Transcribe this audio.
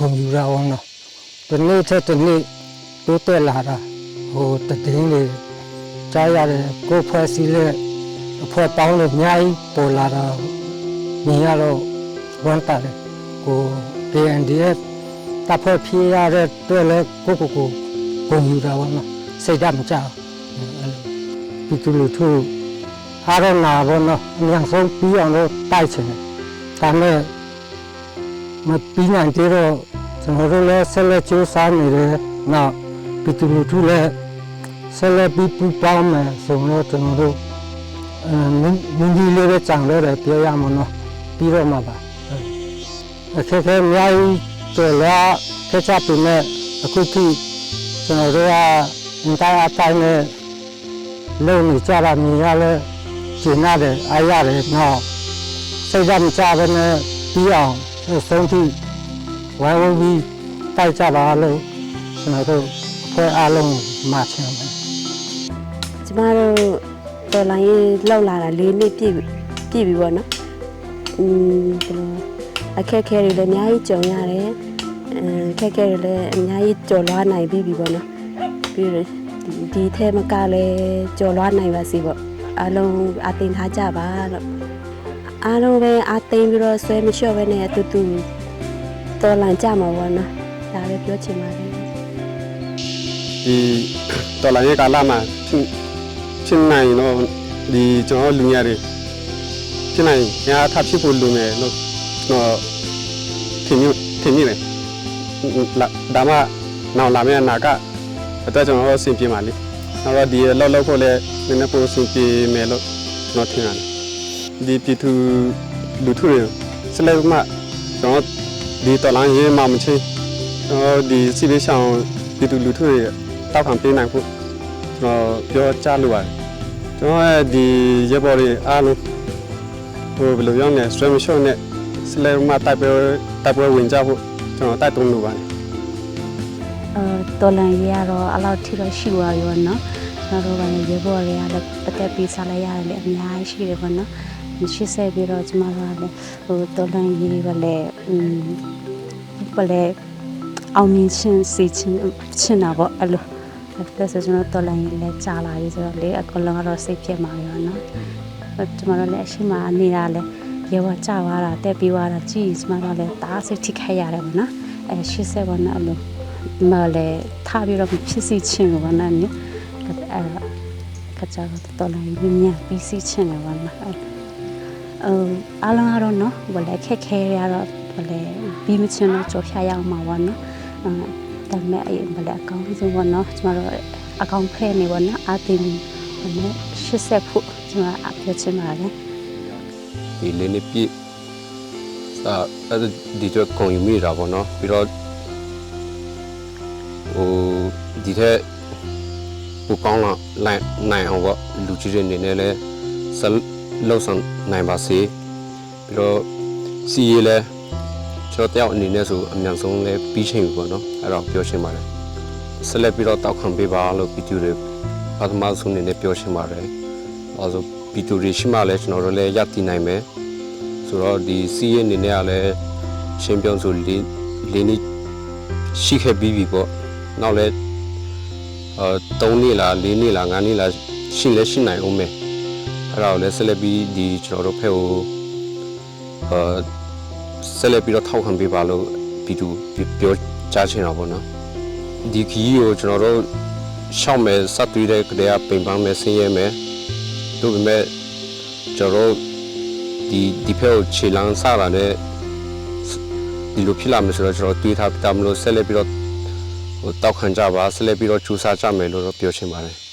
ဂုဏ်ယူတာပေါ့နော်ဒီနေ့ထက်ဒီနေ့တိုးတက်လာတာဟိုတည်င်းလေးကြားရတယ်ကိုယ်ဖွဲ့စည်းလက်အဖွဲ့ပေါင်းလို့အများကြီးပေါ်လာတာမြင်ရတော့ဝမ်းတာတယ်ကို KNDF တပ်ဖွဲ့ဖြေရတဲ့တွေ့လဲကိုကိုကိုဂုဏ်ယူတာပေါ့နော်စိတ်ဓာတ်မကြောက်ဘူးအဲ့လိုပြည်သူလူထုအားရနာပေါ့နော်အများဆုံးပြီးအောင်လို့တိုက်ချင်တယ်ဒါနဲ့ မပြီးနိုင်သေးတော့ကျွန်တော်တို့လည်းဆက်လက်ကြိုးစားနေတယ်။နောက်ပြည်သူလူထုလည်းဆက်လက်ပြီးပူးပေါင်းမယ်ဆိုတော့ကျွန်တော်တို့အဲမင်းမင်းကြီးလေးပဲကြံလို့တယ်ပြောရမှာနော်ပြီးတော့မှာပါ။အခက်အခဲအများကြီးတွေ့လာခက်ချပ်ပြီးမဲ့အခုထိကျွန်တော်တို့ကအင်တာအတိုင်းနဲ့လုံနေကြတာမြင်ရလဲကျင်ရတယ်အားရတယ်နော်စိတ်ဓာတ်မကြဘဲနဲ့ပြီးအောင် ဆုံးထိဝိုင်းဝန်းပြီးတိုက်ကြပါလို့ကျွန်တော်တို့ဖွဲ့အားလုံးမှာချင်တယ်ကျမတို့တော်လိုင်းရေးလောက်လာတာ၄နှစ်ပြည့်ပြီပြည့်ပြီပေါ့နော်อืมဒီလိုအခက်အခဲတွေလည်းအများကြီးကြုံရတယ်အဲအခက်အခဲတွေလည်းအများကြီးကျော်လွှားနိုင်ပြီပြီပေါ့နော်ပြီးတော့ဒီဒီထဲမကလည်းကျော်လွှားနိုင်ပါစေပေါ့အားလုံးအသိထားကြပါလို့ အားလုံးပဲအသိပြီးတော့ဆွဲမလျှော့ပဲနဲ့အတူတူတော်လန်ကြမှာပေါ့နော်ဒါပဲပြောချင်ပါတယ်ဒီတော်လိုင်းရဲ့ကာလမှာဖြစ်ဖြစ်နိုင်တော့ဒီကျွန်တော်လူငယ်တွေဖြစ်နိုင်ညာထပ်ဖြစ်ဖို့လိုမယ်လို့ကျွန်တော်ထင်မြင်ထင်မြင်တယ်လာဒါမှနောက်လာမယ့်အနာကအတော့ကျွန်တော်အဆင်ပြေပါလိမ့်နောက်တော့ဒီလောက်လောက်ဖို့လည်းနည်းနည်းပိုအဆင်ပြေမယ်လို့ကျွန်တော်ထင်ရတယ် ဒီပြည်သူလူထုတွေဆက်လက်မှကျွန်တော်ဒီတော်လိုင်းရေးမှမချင်းကျွန်တော်ဒီစီလေးဆောင်ပြည်သူလူထုတွေတောက်ခံပေးနိုင်ဖို့ကျွန်တော်ပြောကြားလိုပါတယ်ကျွန်တော်ရဲ့ဒီရဲဘော်တွေအားလုံးဟိုဘယ်လိုပြောလဲ stream show နဲ့စလဲမှာတိုက်ပွဲတိုက်ပွဲဝင်ကြဖို့ကျွန်တော်တိုက်တွန်းလိုပါတယ်အဲတော်လန်ရေးကတော့အလောက်ထိတော့ရှိသွားပြီပေါ့နော်ကျွန်တော်တို့ကလည်းရေဘော်တွေကလည်းတကက်ပြီးစားလိုက်ရတယ်လေအများကြီးရှိတယ်ပေါ့နော် ရှိဆက်ပြီးတော့ကျမတို့ကလည်းဟိုတော်လန်ရေးကလည်းอืมဘလည်းအောင်မြင်ခြင်းစီခြင်းခြင်းတာပေါ့အဲ့လိုအဲ့ဒါဆိုကျွန်တော်တော်လန်ရေးလည်းကြာလာပြီဆိုတော့လေအကလုံးကတော့စိတ်ဖြစ်မှာရောနော်ကျမတို့လည်းအရှိမနေတာလည်းရေဘော်ကြာသွားတာတက်ပြီးသွားတာကြည့်ကျမတို့လည်းတအားစိတ်ထိခိုက်ရတယ်ပေါ့နော်အဲရှိဆက်ပေါ့နော်အဲ့လိုမလဲထားပြီးတော့ဖြစ်စီချင်းကိုဗနာနေအဲကကြတော့တော်လိုက်မြင်းပြီးစီချင်းတယ်ဗနာ အဲအားလုံးကတော့နော်ဘလဲခက်ခဲရတော့ဘလဲပြီးမချင်းတော့ကြော်ဖြာရအောင်မှာဗောနော်အဲဒါပေမဲ့အဲ့ဘလဲအကောင်းဆုံးဗောနော်ကျမတို့အကောင်းဖဲနေဗောနော်အာတင်ဘလဲရှစ်ဆက်ဖို့ကျမအပြောချင်ပါတယ်ဒီလေးနှစ်ပြည့်စာအဲ့ဒါဒီတော့ခုံယူမိတာပေါ့နော်ပြီးတော့ဟိုဒီထက်ပူကောင်းလာနိုင်နိုင်အောင်ပေါ့လူကြီးတွေအနေနဲ့လည်းဆက် လှုပ်ဆောင်နိုင်ပါစေပြီးတော့စီရေးလည်းကျွန်တော်တယောက်အနေနဲ့ဆိုအမြန်ဆုံးလည်းပြီးချိန်ပြီပေါ့နော်အဲ့တော့ပြောချင်ပါတယ်ဆက်လက်ပြီးတော့တောက်ခံပေးပါလို့ပြည်သူတွေပထမဆုံးအနေနဲ့ပြောချင်ပါတယ်အဲဆိုပြည်သူတွေရှိမှလည်းကျွန်တော်တို့လည်းရည်တည်နိုင်မယ်ဆိုတော့ဒီစီးရဲအနေနဲ့ကလည်းရှင်းပြောဆိုလေးလေးနှစ်ရှိခဲ့ပြီးပြီပေါ့နောက်လည်းအဲ3နှစ်လား4နှစ်လား5နှစ်လားရှိလဲရှိနိုင်အောင်မယ် အဲ့ဒါကိုလည်းဆက်လက်ပြီးဒီကျွန်တော်တို့ဖက်ကိုအဲဆက်လက်ပြီးတော့ထောက်ခံပေးပါလို့ပြီးသူပြောကြားချင်တာပေါ့နော်ဒီခီးကိုကျွန်တော်တို့ရှောက်မယ်စပ်သွေးတဲ့ကလေးကပိန်ပန်းမယ်ဆင်းရဲမယ်တို့ပေမဲ့ကျွန်တော်တို့ဒီဒီဖက်ကိုခြေလမ်းစတာနဲ့ဒီလိုဖြစ်လာမယ်ဆိုတော့ကျွန်တော်တွေးထားပြတာမလို့ဆက်လက်ပြီးတော့ဟိုတောက်ခံကြပါဆက်လက်ပြီးတော့ကြိုးစားကြမယ်လို့တော့ပြောချင်ပါတယ်